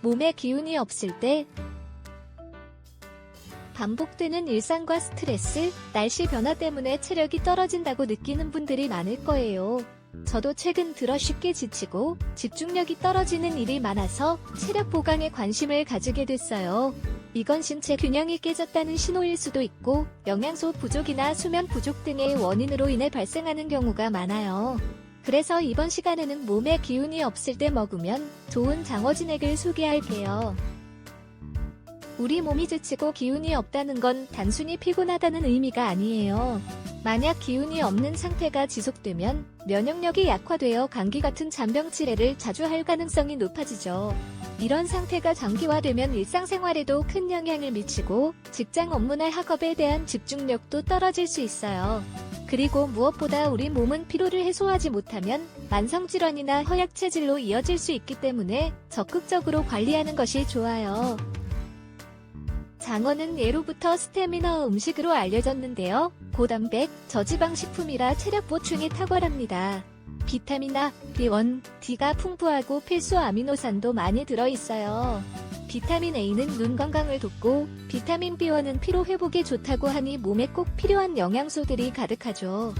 몸에 기운이 없을 때 반복되는 일상과 스트레스, 날씨 변화 때문에 체력이 떨어진다고 느끼는 분들이 많을 거예요. 저도 최근 들어 쉽게 지치고 집중력이 떨어지는 일이 많아서 체력 보강에 관심을 가지게 됐어요. 이건 신체 균형이 깨졌다는 신호일 수도 있고 영양소 부족이나 수면 부족 등의 원인으로 인해 발생하는 경우가 많아요. 그래서 이번 시간에는 몸에 기운이 없을 때 먹으면 좋은 장어진액을 소개할게요. 우리 몸이 지치고 기운이 없다는 건 단순히 피곤하다는 의미가 아니에요. 만약 기운이 없는 상태가 지속되면 면역력이 약화되어 감기 같은 잔병 치레를 자주 할 가능성이 높아지죠. 이런 상태가 장기화되면 일상생활에도 큰 영향을 미치고 직장 업무나 학업에 대한 집중력도 떨어질 수 있어요. 그리고 무엇보다 우리 몸은 피로를 해소하지 못하면 만성질환이나 허약체질로 이어질 수 있기 때문에 적극적으로 관리하는 것이 좋아요. 장어는 예로부터 스태미너 음식으로 알려졌는데요. 고단백, 저지방 식품이라 체력 보충에 탁월합니다. 비타민 A, B1, D가 풍부하고 필수 아미노산도 많이 들어있어요. 비타민 A는 눈 건강을 돕고 비타민 B1은 피로 회복에 좋다고 하니 몸에 꼭 필요한 영양소들이 가득하죠.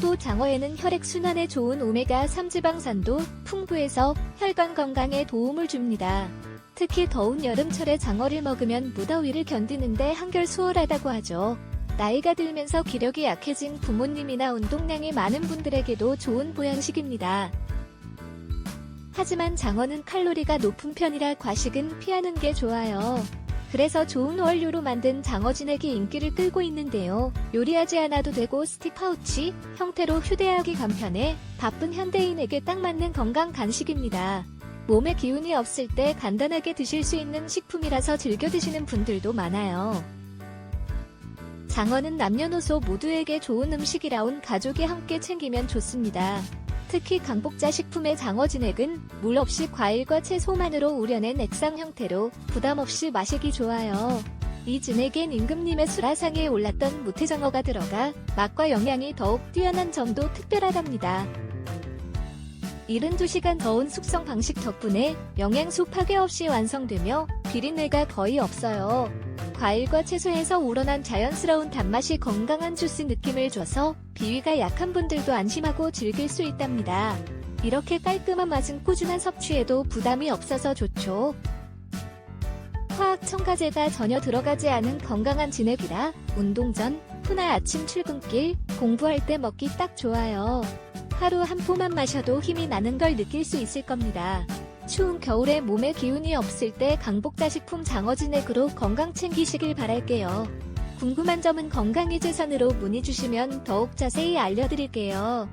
또 장어에는 혈액 순환에 좋은 오메가3 지방산도 풍부해서 혈관 건강에 도움을 줍니다. 특히 더운 여름철에 장어를 먹으면 무더위를 견디는데 한결 수월하다고 하죠. 나이가 들면서 기력이 약해진 부모님이나 운동량이 많은 분들에게도 좋은 보양식입니다. 하지만 장어는 칼로리가 높은 편이라 과식은 피하는 게 좋아요. 그래서 좋은 원료로 만든 장어진액이 인기를 끌고 있는데요. 요리하지 않아도 되고 스틱 파우치 형태로 휴대하기 간편해 바쁜 현대인에게 딱 맞는 건강 간식입니다. 몸에 기운이 없을 때 간단하게 드실 수 있는 식품이라서 즐겨 드시는 분들도 많아요. 장어는 남녀노소 모두에게 좋은 음식이라 온 가족이 함께 챙기면 좋습니다. 특히 강복자 식품의 장어 진액은 물 없이 과일과 채소만으로 우려낸 액상 형태로 부담 없이 마시기 좋아요. 이 진액엔 임금님의 수라상에 올랐던 무태장어가 들어가 맛과 영양이 더욱 뛰어난 점도 특별하답니다. 72시간 더운 숙성 방식 덕분에 영양소 파괴 없이 완성되며 비린내가 거의 없어요. 과일과 채소에서 우러난 자연스러운 단맛이 건강한 주스 느낌을 줘서 비위가 약한 분들도 안심하고 즐길 수 있답니다. 이렇게 깔끔한 맛은 꾸준한 섭취에도 부담이 없어서 좋죠. 화학 첨가제가 전혀 들어가지 않은 건강한 진액이라 운동 전, 후나 아침 출근길, 공부할 때 먹기 딱 좋아요. 하루 한 포만 마셔도 힘이 나는 걸 느낄 수 있을 겁니다. 추운 겨울에 몸에 기운이 없을 때 강복자 식품 장어진액으로 건강 챙기시길 바랄게요. 궁금한 점은 건강이 재산으로 문의 주시면 더욱 자세히 알려드릴게요.